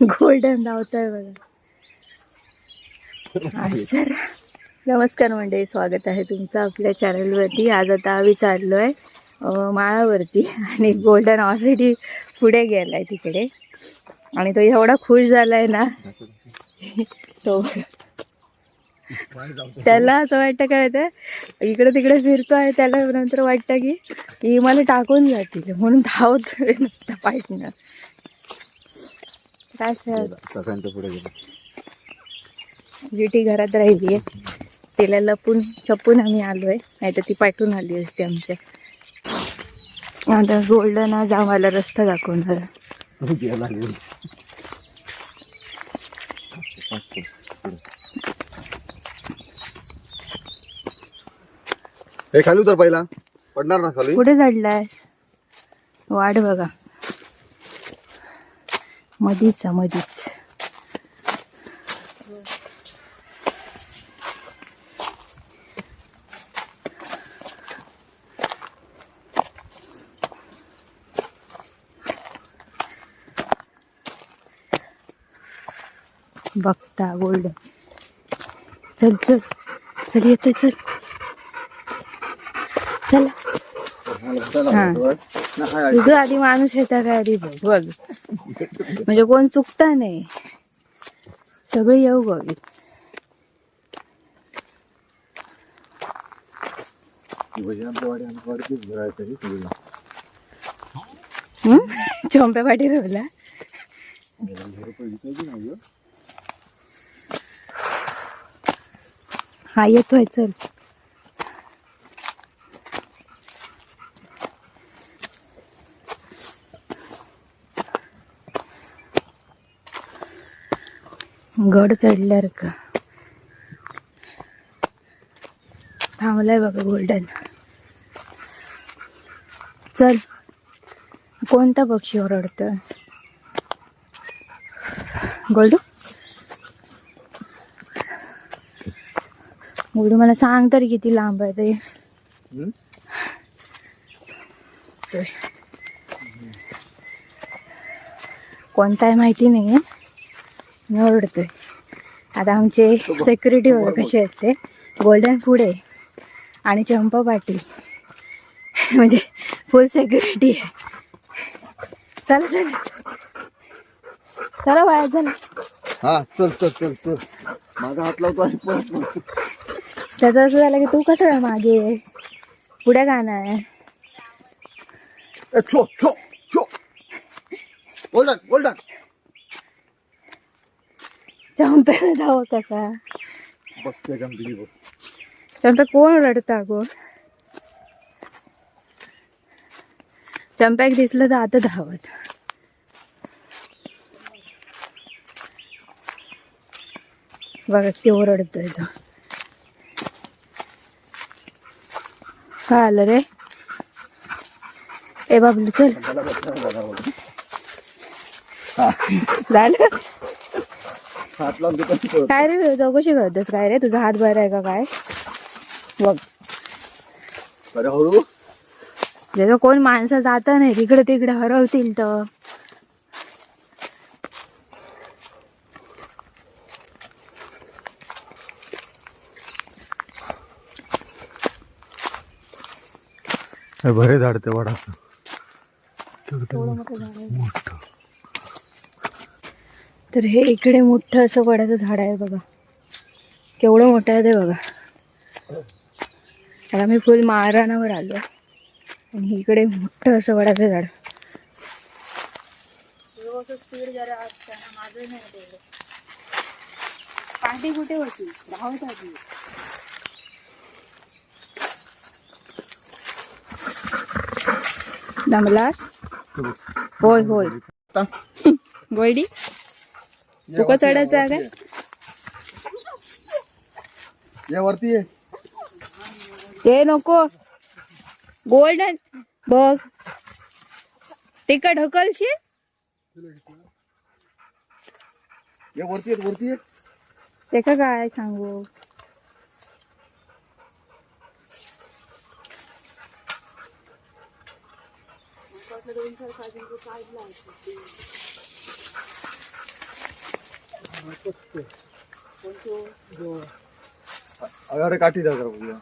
Golden धावतोय बघा. Sir नमस्कार मंडळी स्वागत आहे तुमचं आपल्या चॅनलवरती. आज आता आम्ही चाललो आहे माळावरती आणि गोल्डन ऑलरेडी पुढे गेलाय तिकडे. आणि तो एवढा खुश झालाय ना. तो त्याला असं वाटतं काय ते इकडे तिकडे फिरतो आहे त्याला नंतर वाटतं की की मला टाकून जातील म्हणून धावतोय नुसतं पाठणं काय सर? पुढे गेलो. घरात राहिली आहे. तिला लपून चपून आम्ही आलोय. नाही तर ती पाठवून आली असते आमच्या. आता गोल्डन आज आम्हाला रस्ता दाखवणार हे खाली उतर पहिला. पडणार ना खाली? कुठे चढलाय वाट बघा. मधीच मधीच. बघता गोल्डन चल चल. चल येतोय चल. चला. हा. तुझं आधी माणूस येता काय आधी बघ. बघ. म्हणजे कोण चुकता नाही. सगळे येऊ बघ. हम्म? चोंप्या पाठी रोवला हा येतोय चल. गड चढल्यावर का थांबलाय बघा गोल्डन चल कोणता पक्षी ओरडतोय गोल्डू? गोल्डू मला सांग तरी किती लांब आहे ते. कोणता आहे माहिती नाही आहे ओरडतोय आता आमचे सेक्युरिटी वगैरे कसे आहेत ते. गोल्डन पुढे आणि चंपा पाटील. म्हणजे फुल सेक्युरिटी आहे. चला चला. चला बाळा चला. हा चल चल चल चल. माझा हात लावतो आणि परत. त्याचं असं झालं की तू कसं मागे आहे? पुढे गाणं आहे. ए, छो छो छो. गोल्डन गोल्डन चंप्याला धाव कसा? बघ. चंप्या कोण रडता गो चंप्याक दिसलं तर आता धावत. बघा केव्हा रडतोय तो. काय आलं रे? ए बाबलू चल. झालं? हात लावून. काय रे चौकशी करतोस काय रे? तुझा हात बरा आहे का काय? बघ. अरे हळू. जर कोण माणसं जात नाही तिकडे तिकडे हरवतील तर. भरे झाड ते वडाचं. तर हे इकडे मोठं असं वडाचं झाड आहे बघा. केवढं मोठं आहे ते बघा. आता मी फुल माळरानावर आलो आणि इकडे मोठं असं वडाचं झाड. पाठी कुठे होती. धावत होती. दमलास? होय होय. आता? तुका चढायचं आहे वरती ये. ये वरती ये. ते नको. गोल्डन बघ. ते का ढकलशील? ये वरती ये वरती ये. ते का काय सांगू? अरे काठी जा जरा बघूया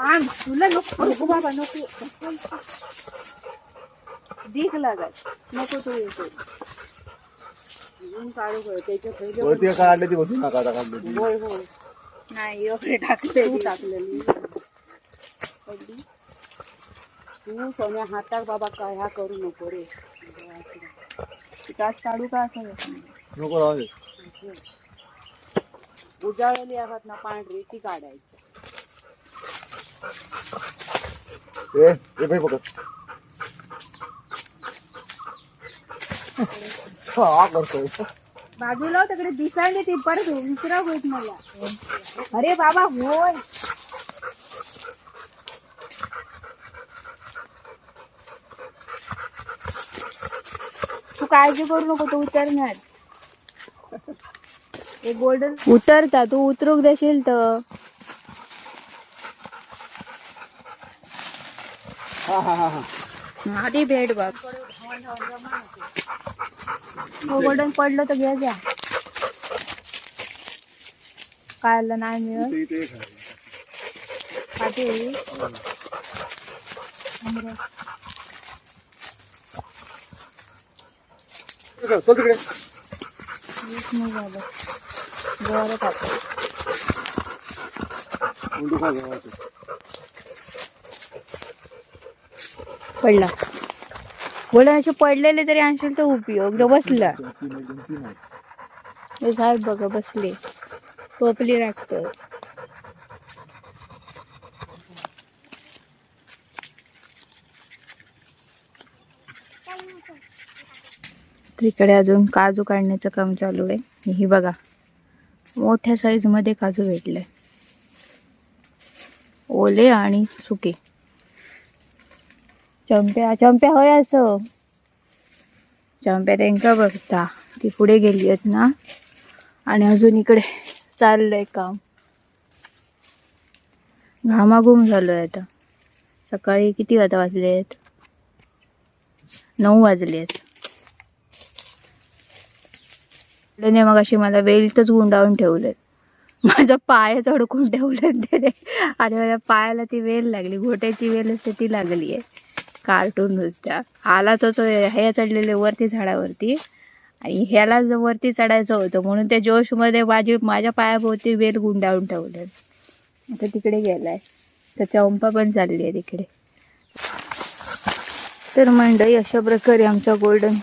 आण तुला नको नको बाबा नको दीख लागत नको तू येतो ऊन काढू गं, त्याच्या पहिले वरती काय काढले ती बसून नका आता काढले ती होय होय नाही एवढे टाकले तू टाकलेली पडली. तू सोन्या हाताक बाबा काय ह्या करू नको रे. टाच काढू का असं? नको राहू दे. उजाळलेली आहात ना पांढरी ती काढायची. ए ए बाई बघत हा करतोय. बाजूला तिकडे दिसायला ती. परत विसरा होत मला. अरे बाबा होय. काळजी करू नको तू उतरणार. एक गोल्डन उतरता तू उतरूक देशील तर. हा हा हा हा. आधी भेट बघ. हो गोल्डन पडलं तर घ्या काय आलं नाही मिळत. इथे इथे एक आहे. पाठी चल चल तिकडे. पडला. गोल्डन असे पडलेले तरी आणशील तर उपयोग. तो बसला. साहेब बघा बसले. टोपली राखत इकडे अजून काजू काढण्याचं काम चालू आहे. ही बघा. मोठ्या साईजमध्ये काजू भेटले. ओले आणि सुके. चंप्या चंप्या होय असं. चंप्या त्यांका बघता. ती पुढे गेली आहेत ना. आणि अजून इकडे चाललंय काम. घामाघूम झालोय आता. सकाळी किती वाजता वाजले आहेत? नऊ वाजले आहेत. मग अशी मला वेलतच गुंडाळून ठेवलेत. माझा पायच अडकून ठेवलेत त्याने. आणि माझ्या पायाला ती वेल लागली. घोट्याची वेल असते ती लागली आहे. कार्टून नुसत्या. आला तो तो हे चढलेले वरती झाडावरती. आणि ह्याला वरती चढायचं होतं म्हणून त्या जोशमध्ये माझी माझ्या पायाभोवती वेल गुंडाळून ठेवले आता तिकडे गेलाय. तर चंपा पण चालली आहे तिकडे. तर मंडळी अशा प्रकारे आमचा गोल्डन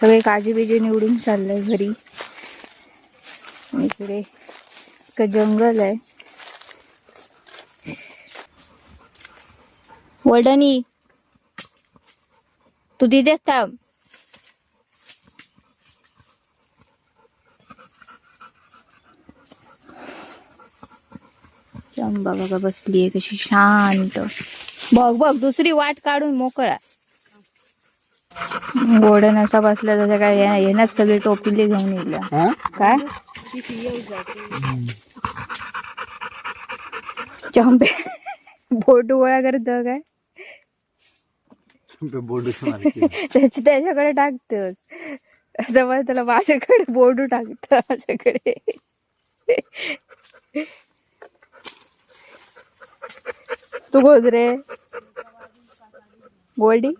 सगळे काजी बिजी निवडून चाललंय घरी. इकडे एक जंगल आहे. वडणी. तू तिथेच थांब. चंबा बघा बसलीये कशी शांत. बघ बघ दुसरी वाट काढून मोकळा. गोडन असा बसला तसं काय येणार सगळी टोपीले घेऊन येईल. काय? चंपे बोट गोळा करत काय? त्याची त्याच्याकडे टाकतोस. जवळ त्याला माझ्याकडे बोर्ड टाकत माझ्याकडे. तू गोदरे गोल्डी?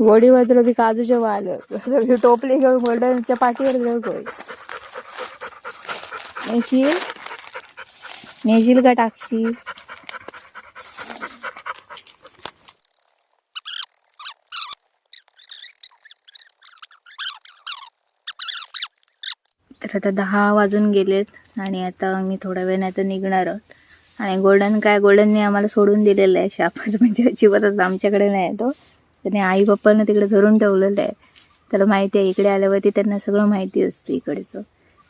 गोडी बदल की काजूचे वाल सगळी टोपली घेऊन गोल्डनच्या पाठीवर घेऊन नेशील? नेशील का टाकशील? तर आता दहा वाजून गेलेत आणि आता मी थोड्या वेळ नाही तर निघणार आहोत. आणि गोल्डन काय गोल्डनने आम्हाला सोडून दिलेलं आहे शापच म्हणजे अजिबातच आमच्याकडे नाही तो. त्याने आई पप्पानं तिकडे धरून ठेवलेलं आहे. त्याला माहिती आहे इकडे आल्यावरती त्यांना सगळं माहिती असतं इकडचं.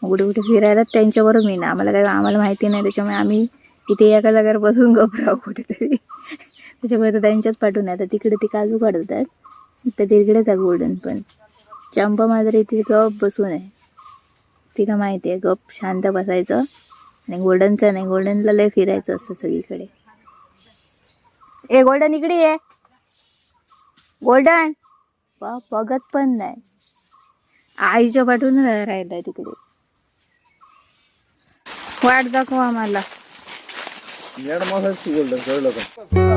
कुठे कुठे फिरायला त्यांच्याबरोबर मी ना आम्हाला काय आम्हाला माहिती नाही त्याच्यामुळे आम्ही इथे एका जागेवर बसून घबराव कुठेतरी. त्याच्यामुळे तर त्यांच्याच पाठवून आता तिकडे ती काजू काढतात तर तिकडेच आहे गोल्डन पण. चंपा मात्र इथे गप बसून आहे. तिला माहिती आहे गप शांत बसायचं. आणि गोल्डनचं नाही गोल्डनला लय फिरायचं असतं सगळीकडे. ए गोल्डन इकडे आहे गोल्डन. बा बघत पण नाही. आईच्या पाठून राहिला तिकडे. वाट दाखवा आम्हाला. मॅडम असं गोल्डन कळलं का?